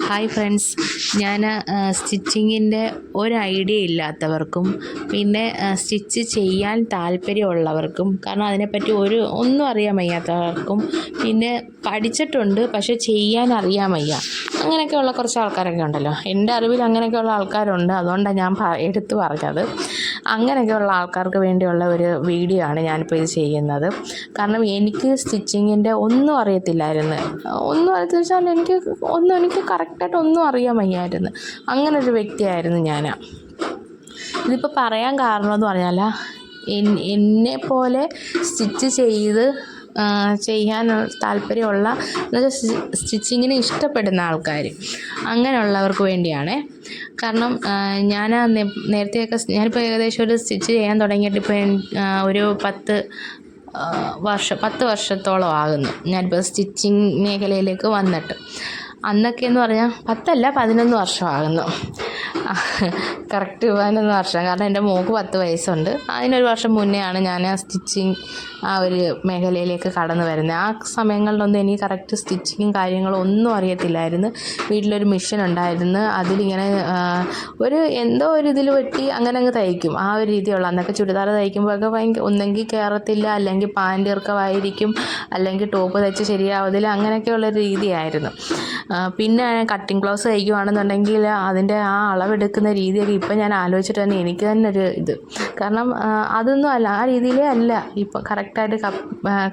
Hi friends ഞാൻ സ്റ്റിച്ചിങ്ങിന്റെ ഒരു idea ഇല്ലാത്തവർക്കും പിന്നെ സ്റ്റിച്ച് ചെയ്യാൻ താല്പര്യമുള്ളവർക്കും കാരണം അതിനെപ്പറ്റി ഒരു ഒന്നും അറിയാൻ വയ്യാത്തവർക്കും പിന്നെ പഠിച്ചിട്ടുണ്ട് പക്ഷേ ചെയ്യാൻ അറിയാൻ വയ്യ. അങ്ങനെയൊക്കെയുള്ള കുറച്ച് ആൾക്കാരൊക്കെ ഉണ്ടല്ലോ. എന്റെ അറിവിൽ അങ്ങനെയൊക്കെയുള്ള ആൾക്കാരുണ്ട്. അതുകൊണ്ടാണ് ഞാൻ എടുത്തു പറഞ്ഞത്. അങ്ങനെയൊക്കെയുള്ള ആൾക്കാർക്ക് വേണ്ടിയുള്ള ഒരു വീഡിയോ ആണ് ഞാനിപ്പോൾ ഇത് ചെയ്യുന്നത്. കാരണം എനിക്ക് സ്റ്റിച്ചിങ്ങിന്റെ ഒന്നും അറിയത്തില്ലായിരുന്നു. ഒന്നും അറിയത്തില്ല എനിക്ക് ഒന്നും എനിക്ക് കറക്റ്റായിട്ട് ഒന്നും അറിയാൻ വയ്യായിരുന്നു. അങ്ങനെ ഒരു വ്യക്തിയായിരുന്നു ഞാൻ ഇതിപ്പോൾ പറയാൻ കാരണം എന്ന് പറഞ്ഞാൽ എന്നെ പോലെ സ്റ്റിച്ച് ചെയ്ത് ചെയ്യാൻ താല്പര്യമുള്ള എന്നുവെച്ചാൽ സ്റ്റിച്ചിങ്ങിനെ ഇഷ്ടപ്പെടുന്ന ആൾക്കാർ അങ്ങനെയുള്ളവർക്ക് വേണ്ടിയാണ്. കാരണം ഞാൻ നേരത്തെയൊക്കെ ഞാനിപ്പോൾ ഏകദേശം ഒരു സ്റ്റിച്ച് ചെയ്യാൻ തുടങ്ങിയിട്ട് ഇപ്പോൾ ഒരു പത്ത് വർഷം പത്ത് വർഷത്തോളം ആകുന്നു. ഞാനിപ്പോൾ സ്റ്റിച്ചിങ് മേഖലയിലേക്ക് വന്നിട്ട്. അന്നൊക്കെ എന്ന് പറഞ്ഞാൽ പത്തല്ല പതിനൊന്ന് വർഷമാകുന്നു. കറക്റ്റ് പതിനൊന്ന് വർഷം. കാരണം എന്റെ മോക്ക് പത്ത് വയസ്സുണ്ട്. അതിനൊരു വർഷം മുന്നെയാണ് ഞാൻ ആ സ്റ്റിച്ചിങ് ആ ഒരു മേഖലയിലേക്ക് കടന്നു വരുന്നത്. ആ സമയങ്ങളിലൊന്നും എനിക്ക് കറക്റ്റ് സ്റ്റിച്ചിങ്ങും കാര്യങ്ങളും ഒന്നും അറിയത്തില്ലായിരുന്നു. വീട്ടിലൊരു മിഷൻ ഉണ്ടായിരുന്നു. അതിലിങ്ങനെ ഒരു എന്തോ ഒരു ഇതിൽ വെട്ടി അങ്ങനെ അങ്ങ് തയ്ക്കും. ആ ഒരു രീതിയുള്ള അന്നൊക്കെ ചുരിദാർ തയ്ക്കുമ്പോഴൊക്കെ ഭയങ്കര ഒന്നെങ്കിൽ കയറത്തില്ല അല്ലെങ്കിൽ പാന്റ് ഇറക്കമായിരിക്കും അല്ലെങ്കിൽ ടോപ്പ് തയ്ച്ച് ശരിയാവത്തില്ല അങ്ങനെയൊക്കെയുള്ളൊരു രീതിയായിരുന്നു. പിന്നെ കട്ടിങ് ഗ്ലൗസ് തയ്ക്കുവാണെന്നുണ്ടെങ്കിൽ അതിന്റെ ആ അളവെടുക്കുന്ന രീതിയൊക്കെ ഇപ്പം ഞാൻ ആലോചിച്ചിട്ട് തന്നെ എനിക്ക് തന്നെ ഒരു ഇത്. കാരണം അതൊന്നും അല്ല ആ രീതിയിലേ അല്ല ഇപ്പം കറക്റ്റായിട്ട്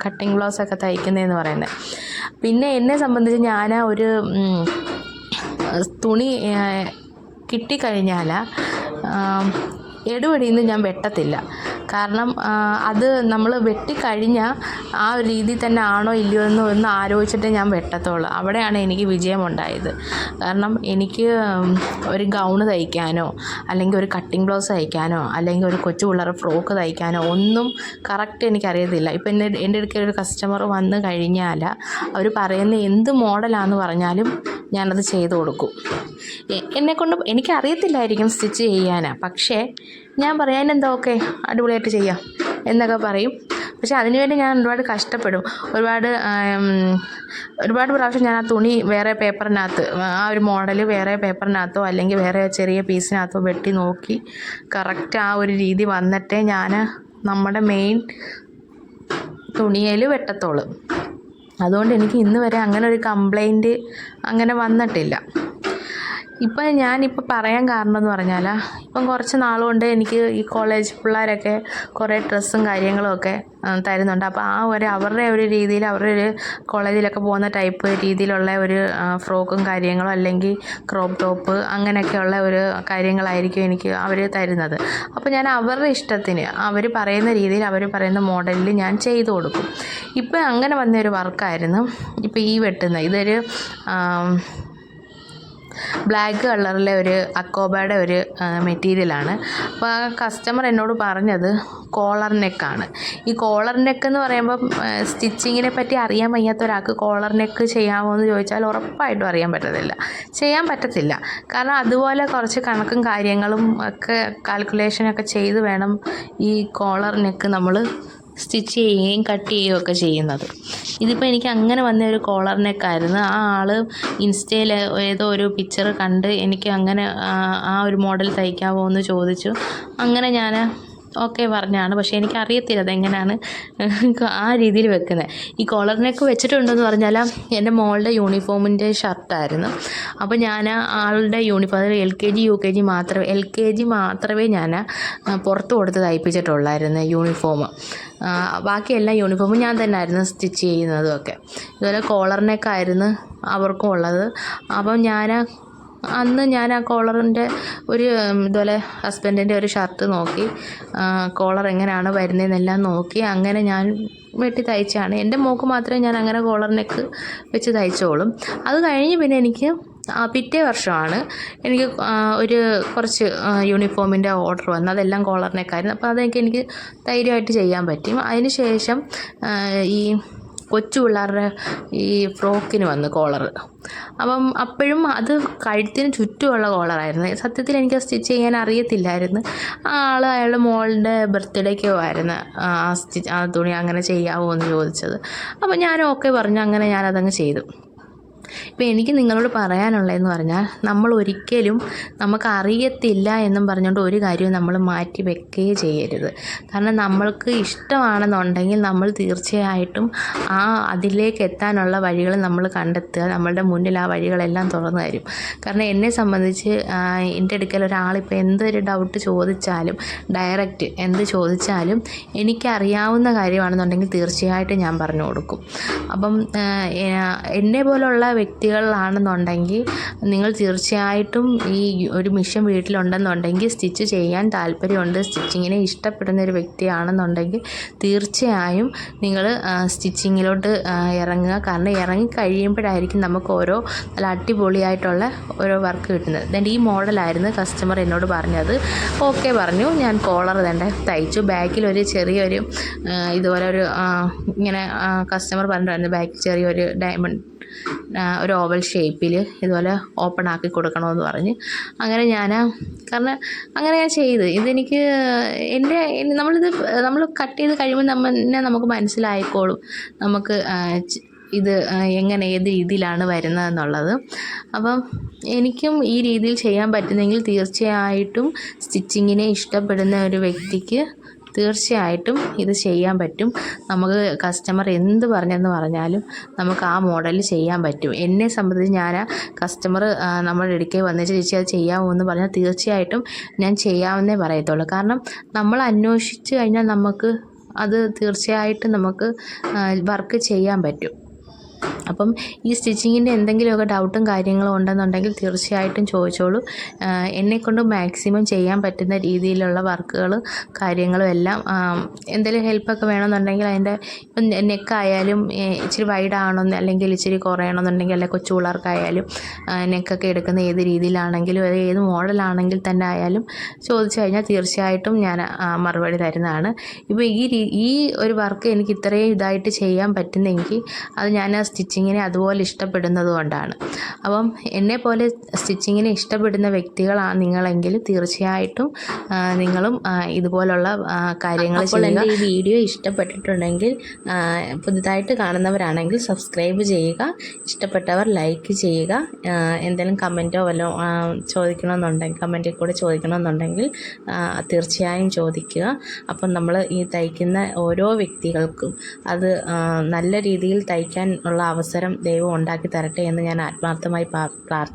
കട്ടിങ് ഗ്ലൗസ് ഒക്കെ തയ്ക്കുന്നതെന്ന് പറയുന്നത്. പിന്നെ എന്നെ സംബന്ധിച്ച് ഞാൻ ഒരു തുണി കിട്ടിക്കഴിഞ്ഞാൽ എടുപടിയിൽ നിന്ന് ഞാൻ വെട്ടത്തില്ല. കാരണം അത് നമ്മൾ വെട്ടിക്കഴിഞ്ഞാൽ ആ ഒരു രീതിയിൽ തന്നെ ആണോ ഇല്ലയോ എന്ന് ഒന്ന് ആലോചിച്ചിട്ടേ ഞാൻ വെട്ടത്തുള്ളൂ. അവിടെയാണ് എനിക്ക് വിജയമുണ്ടായത്. കാരണം എനിക്ക് ഒരു ഗൗണ് തയ്ക്കാനോ അല്ലെങ്കിൽ ഒരു കട്ടിങ് ബ്ലൗസ് തയ്ക്കാനോ അല്ലെങ്കിൽ ഒരു കൊച്ചു പിള്ളേർ ഫ്രോക്ക് തയ്ക്കാനോ ഒന്നും കറക്റ്റ് എനിക്കറിയത്തില്ല. ഇപ്പം എന്റെ എന്റെ അടുക്കൽ ഒരു കസ്റ്റമർ വന്നു കഴിഞ്ഞാൽ അവർ പറയുന്ന എന്ത് മോഡലാണെന്ന് പറഞ്ഞാലും ഞാനത് ചെയ്തു കൊടുക്കും. എന്നെക്കൊണ്ട് എനിക്കറിയത്തില്ലായിരിക്കും സ്റ്റിച്ച് ചെയ്യാനാ. പക്ഷേ ഞാൻ പറയാൻ എന്താ ഓക്കെ അടിപൊളിയായിട്ട് ചെയ്യാം. എന്നൊക്കെ പറയും. പക്ഷെ അതിനുവേണ്ടി ഞാൻ ഒരുപാട് കഷ്ടപ്പെടും. ഒരുപാട് ഒരുപാട് പ്രാവശ്യം ഞാൻ ആ തുണി വേറെ പേപ്പറിനകത്ത് ആ ഒരു മോഡൽ വേറെ പേപ്പറിനകത്തോ അല്ലെങ്കിൽ വേറെ ചെറിയ പീസിനകത്തോ വെട്ടി നോക്കി കറക്റ്റ് ആ ഒരു രീതി വന്നിട്ടേ ഞാൻ നമ്മുടെ മെയിൻ തുണിയിൽ വെട്ടത്തുള്ളൂ. അതുകൊണ്ട് എനിക്ക് ഇന്ന് വരെ അങ്ങനെ ഒരു കംപ്ലൈന്റ് അങ്ങനെ വന്നിട്ടില്ല. ഇപ്പം ഞാനിപ്പോൾ പറയാൻ കാരണം എന്ന് പറഞ്ഞാൽ ഇപ്പം കുറച്ച് നാളുകൊണ്ട് എനിക്ക് ഈ കോളേജ് പിള്ളേരൊക്കെ കുറേ ഡ്രസ്സും കാര്യങ്ങളും ഒക്കെ തരുന്നുണ്ട്. അപ്പോൾ ആ ഒരു അവരുടെ ഒരു രീതിയിൽ അവരുടെ ഒരു കോളേജിലൊക്കെ പോകുന്ന ടൈപ്പ് രീതിയിലുള്ള ഒരു ഫ്രോക്കും കാര്യങ്ങളും അല്ലെങ്കിൽ ക്രോപ്പ് ടോപ്പ് അങ്ങനെയൊക്കെയുള്ള ഒരു കാര്യങ്ങളായിരിക്കും എനിക്ക് അവർ തരുന്നത്. അപ്പോൾ ഞാൻ അവരുടെ ഇഷ്ടത്തിന് അവർ പറയുന്ന രീതിയിൽ അവർ പറയുന്ന മോഡലിൽ ഞാൻ ചെയ്തു കൊടുക്കും. ഇപ്പം അങ്ങനെ വന്നൊരു വർക്കായിരുന്നു. ഇപ്പോൾ ഈ വെട്ടുന്ന ഇതൊരു ബ്ലാക്ക് കളറിലെ ഒരു അക്കോബയുടെ ഒരു മെറ്റീരിയലാണ്. അപ്പോൾ ആ കസ്റ്റമർ എന്നോട് പറഞ്ഞത് കോളർ നെക്കാണ് ഈ കോളർ നെക്ക് എന്ന് പറയുമ്പം സ്റ്റിച്ചിങ്ങിനെ പറ്റി അറിയാൻ വയ്യാത്ത ഒരാൾക്ക് കോളർ നെക്ക് ചെയ്യാമോ എന്ന് ചോദിച്ചാൽ ഉറപ്പായിട്ടും അറിയാൻ പറ്റത്തില്ല. ചെയ്യാൻ പറ്റത്തില്ല. കാരണം അതുപോലെ കുറച്ച് കണക്കും കാര്യങ്ങളും ഒക്കെ കാൽക്കുലേഷനൊക്കെ ചെയ്ത് വേണം ഈ കോളർ നെക്ക് നമ്മൾ സ്റ്റിച്ച് ചെയ്യുകയും കട്ട് ചെയ്യുകയും ഒക്കെ ചെയ്യുന്നത്. ഇതിപ്പോൾ എനിക്ക് അങ്ങനെ വന്ന ഒരു കോളർ ആ ആൾ ഇൻസ്റ്റയിൽ ഏതോ ഒരു പിക്ചർ കണ്ട് എനിക്ക് അങ്ങനെ ആ ഒരു മോഡൽ തയ്ക്കാമോ എന്ന് ചോദിച്ചു. അങ്ങനെ ഞാൻ ഓക്കെ പറഞ്ഞാണ്. പക്ഷേ എനിക്കറിയത്തില്ല അതെങ്ങനെയാണ് ആ രീതിയിൽ വെക്കുന്നത് ഈ കോളർ നെക്ക് വെച്ചിട്ടുണ്ടെന്ന് പറഞ്ഞാൽ എന്റെ മോളുടെ യൂണിഫോമിന്റെ ഷർട്ടായിരുന്നു. അപ്പോൾ ഞാൻ ആളുടെ യൂണിഫോം അതായത് L K G U K G മാത്രമേ എൽ കെ ജി മാത്രമേ ഞാൻ പുറത്ത് കൊടുത്ത് തയ്പ്പിച്ചിട്ടുള്ളായിരുന്നു യൂണിഫോം. ബാക്കി എല്ലാ യൂണിഫോമും ഞാൻ തന്നെ ആയിരുന്നു സ്റ്റിച്ച് ചെയ്യുന്നതും ഒക്കെ ഇതുപോലെ കോളർ നെക്കായിരുന്നു അവർക്കും ഉള്ളത്. അപ്പം ഞാൻ അന്ന് ഞാൻ ആ കോളറിന്റെ ഒരു ഇതുപോലെ ഹസ്ബൻഡിന്റെ ഒരു ഷർട്ട് നോക്കി. കോളർ എങ്ങനെയാണ് വരുന്നതെന്നെല്ലാം നോക്കി. അങ്ങനെ ഞാൻ വെട്ടി തയ്ച്ചാണ്. എന്റെ മോക്ക് മാത്രമേ ഞാൻ അങ്ങനെ കോളർ നെക്ക് വെച്ച് തയ്ച്ചോളും. അത് കഴിഞ്ഞ് പിന്നെ എനിക്ക് പിറ്റേ വർഷമാണ് എനിക്ക് ഒരു കുറച്ച് യൂണിഫോമിന്റെ ഓർഡർ വന്നു. അതെല്ലാം കോളറിനേക്കായിരുന്നു അപ്പോൾ അതൊക്കെ എനിക്ക് ധൈര്യമായിട്ട് ചെയ്യാൻ പറ്റും. അതിന് ശേഷം ഈ കൊച്ചു പിള്ളേരുടെ ഈ ഫ്രോക്കിന് വന്ന് കോളർ അപ്പം അപ്പോഴും അത് കഴുത്തിന് ചുറ്റുമുള്ള കോളറായിരുന്നു. സത്യത്തിൽ എനിക്ക് സ്റ്റിച്ച് ചെയ്യാൻ അറിയത്തില്ലായിരുന്നു. ആൾ അയാളുടെ മോളുടെ ബർത്ത്ഡേക്കോ ആയിരുന്നു. ആ സ്റ്റിച്ച് ആ തുണി അങ്ങനെ ചെയ്യാമോ എന്ന് ചോദിച്ചത്. അപ്പോൾ ഞാൻ ഓക്കെ പറഞ്ഞു. അങ്ങനെ ഞാനതങ്ങ് ചെയ്തു. ഇപ്പം എനിക്ക് നിങ്ങളോട് പറയാനുള്ളതെന്ന് പറഞ്ഞാൽ നമ്മൾ ഒരിക്കലും നമുക്ക് അറിയത്തില്ല എന്നും പറഞ്ഞുകൊണ്ട് ഒരു കാര്യവും നമ്മൾ മാറ്റി വെക്കുകയേ ചെയ്യരുത്. കാരണം നമ്മൾക്ക് ഇഷ്ടമാണെന്നുണ്ടെങ്കിൽ നമ്മൾ തീർച്ചയായിട്ടും ആ അതിലേക്ക് എത്താനുള്ള വഴികൾ നമ്മൾ കണ്ടെത്തുക. നമ്മളുടെ മുന്നിൽ ആ വഴികളെല്ലാം തുറന്നു തരും. കാരണം എന്നെ സംബന്ധിച്ച് എന്റെ അടുക്കൽ ഒരാളിപ്പോൾ എന്തൊരു ഡൗട്ട് ചോദിച്ചാലും ഡയറക്റ്റ് എന്ത് ചോദിച്ചാലും എനിക്കറിയാവുന്ന കാര്യമാണെന്നുണ്ടെങ്കിൽ തീർച്ചയായിട്ടും ഞാൻ പറഞ്ഞു കൊടുക്കും. അപ്പം എന്നെ പോലുള്ള വ്യക്തികളാണെന്നുണ്ടെങ്കിൽ നിങ്ങൾ തീർച്ചയായിട്ടും ഈ ഒരു മിഷൻ വീട്ടിലുണ്ടെന്നുണ്ടെങ്കിൽ സ്റ്റിച്ച് ചെയ്യാൻ താല്പര്യമുണ്ട്. സ്റ്റിച്ചിങ്ങിനെ ഇഷ്ടപ്പെടുന്ന ഒരു വ്യക്തിയാണെന്നുണ്ടെങ്കിൽ തീർച്ചയായും നിങ്ങൾ സ്റ്റിച്ചിങ്ങിലോട്ട് ഇറങ്ങുക. കാരണം ഇറങ്ങി കഴിയുമ്പോഴായിരിക്കും നമുക്ക് ഓരോ നല്ല അടിപൊളിയായിട്ടുള്ള ഓരോ വർക്ക് കിട്ടുന്നത്. ദെൻ ഈ മോഡലായിരുന്നു കസ്റ്റമർ എന്നോട് പറഞ്ഞത്. ഓക്കെ പറഞ്ഞു. ഞാൻ കോളർ തന്നെ തയ്ച്ചു. ബാക്കിൽ ഒരു ചെറിയൊരു ഇതുപോലെ ഒരു ഇങ്ങനെ കസ്റ്റമർ പറഞ്ഞിട്ടുണ്ടായിരുന്നു. ബാക്കിൽ ചെറിയൊരു ഡയമണ്ട് ഒരു ഓവൽ ഷേപ്പിൽ ഇതുപോലെ ഓപ്പൺ ആക്കി കൊടുക്കണമെന്ന് പറഞ്ഞ് അങ്ങനെ ഞാൻ കാരണം അങ്ങനെ ഞാൻ ചെയ്ത്. ഇതെനിക്ക് എന്റെ നമ്മളിത് നമ്മൾ കട്ട് ചെയ്ത് കഴിയുമ്പോൾ നമ്മൾ തന്നെ നമുക്ക് മനസ്സിലായിക്കോളും നമുക്ക് ഇത് എങ്ങനെ ഏത് രീതിയിലാണ് വരുന്നതെന്നുള്ളത്. അപ്പം എനിക്കും ഈ രീതിയിൽ ചെയ്യാൻ പറ്റുന്നെങ്കിൽ തീർച്ചയായിട്ടും സ്റ്റിച്ചിങ്ങിനെ ഇഷ്ടപ്പെടുന്ന ഒരു വ്യക്തിക്ക് തീർച്ചയായിട്ടും ഇത് ചെയ്യാൻ പറ്റും. നമുക്ക് കസ്റ്റമർ എന്ത് പറഞ്ഞെന്ന് പറഞ്ഞാലും നമുക്ക് ആ മോഡൽ ചെയ്യാൻ പറ്റും. എന്നെ സംബന്ധിച്ച് ഞാൻ ആ കസ്റ്റമർ നമ്മുടെ അടുക്കൽ വന്നിട്ട് ചേച്ചി അത് ചെയ്യാമോ എന്ന് പറഞ്ഞാൽ തീർച്ചയായിട്ടും ഞാൻ ചെയ്യാമെന്നേ പറയത്തുള്ളൂ. കാരണം നമ്മൾ അന്വേഷിച്ച് കഴിഞ്ഞാൽ നമുക്ക് അത് തീർച്ചയായിട്ടും നമുക്ക് വർക്ക് ചെയ്യാൻ പറ്റും. അപ്പം ഈ സ്റ്റിച്ചിങ്ങിന്റെ എന്തെങ്കിലുമൊക്കെ ഡൗട്ടും കാര്യങ്ങളും ഉണ്ടെന്നുണ്ടെങ്കിൽ തീർച്ചയായിട്ടും ചോദിച്ചോളൂ. എന്നെക്കൊണ്ട് മാക്സിമം ചെയ്യാൻ പറ്റുന്ന രീതിയിലുള്ള വർക്കുകൾ കാര്യങ്ങളും എല്ലാം എന്തെങ്കിലും ഹെൽപ്പൊക്കെ വേണമെന്നുണ്ടെങ്കിൽ അതിന്റെ ഇപ്പം നെക്കായാലും ഇച്ചിരി വൈഡ് ആവണമെന്ന് അല്ലെങ്കിൽ ഇച്ചിരി കുറയണമെന്നുണ്ടെങ്കിൽ അല്ലെങ്കിൽ കൊച്ചു പിള്ളേർക്കായാലും നെക്കൊക്കെ എടുക്കുന്ന ഏത് രീതിയിലാണെങ്കിലും ഏത് മോഡലാണെങ്കിൽ തന്നെ ആയാലും ചോദിച്ചു കഴിഞ്ഞാൽ തീർച്ചയായിട്ടും ഞാൻ മറുപടി തരുന്നതാണ്. ഇപ്പോൾ ഈ ഈ ഒരു വർക്ക് എനിക്ക് ഇത്രയും ഇതായിട്ട് ചെയ്യാൻ പറ്റുന്നെങ്കിൽ അത് ഞാൻ ആ സ്റ്റിച്ചിങ്ങിനെ അതുപോലെ ഇഷ്ടപ്പെടുന്നത് കൊണ്ടാണ്. അപ്പം എന്നെ പോലെ സ്റ്റിച്ചിങ്ങിനെ ഇഷ്ടപ്പെടുന്ന വ്യക്തികളാണ് നിങ്ങളെങ്കിൽ തീർച്ചയായിട്ടും നിങ്ങളും ഇതുപോലുള്ള കാര്യങ്ങൾ ചെയ്യുക. ഈ വീഡിയോ ഇഷ്ടപ്പെട്ടിട്ടുണ്ടെങ്കിൽ പുതുതായിട്ട് കാണുന്നവരാണെങ്കിൽ സബ്സ്ക്രൈബ് ചെയ്യുക ഇഷ്ടപ്പെട്ടവർ ലൈക്ക് ചെയ്യുക എന്തെങ്കിലും കമന്റോ വല്ലോ ചോദിക്കണമെന്നുണ്ടെങ്കിൽ കമന്റിൽ കൂടെ ചോദിക്കണമെന്നുണ്ടെങ്കിൽ തീർച്ചയായും ചോദിക്കുക. അപ്പം നമ്മൾ ഈ തയ്ക്കുന്ന ഓരോ വ്യക്തികൾക്കും അത് നല്ല രീതിയിൽ തയ്ക്കാൻ ഉള്ള അവസരം ദൈവം ഉണ്ടാക്കി തരട്ടെ എന്ന് ഞാൻ ആത്മാർത്ഥമായി പ്രാർത്ഥിക്കുന്നു.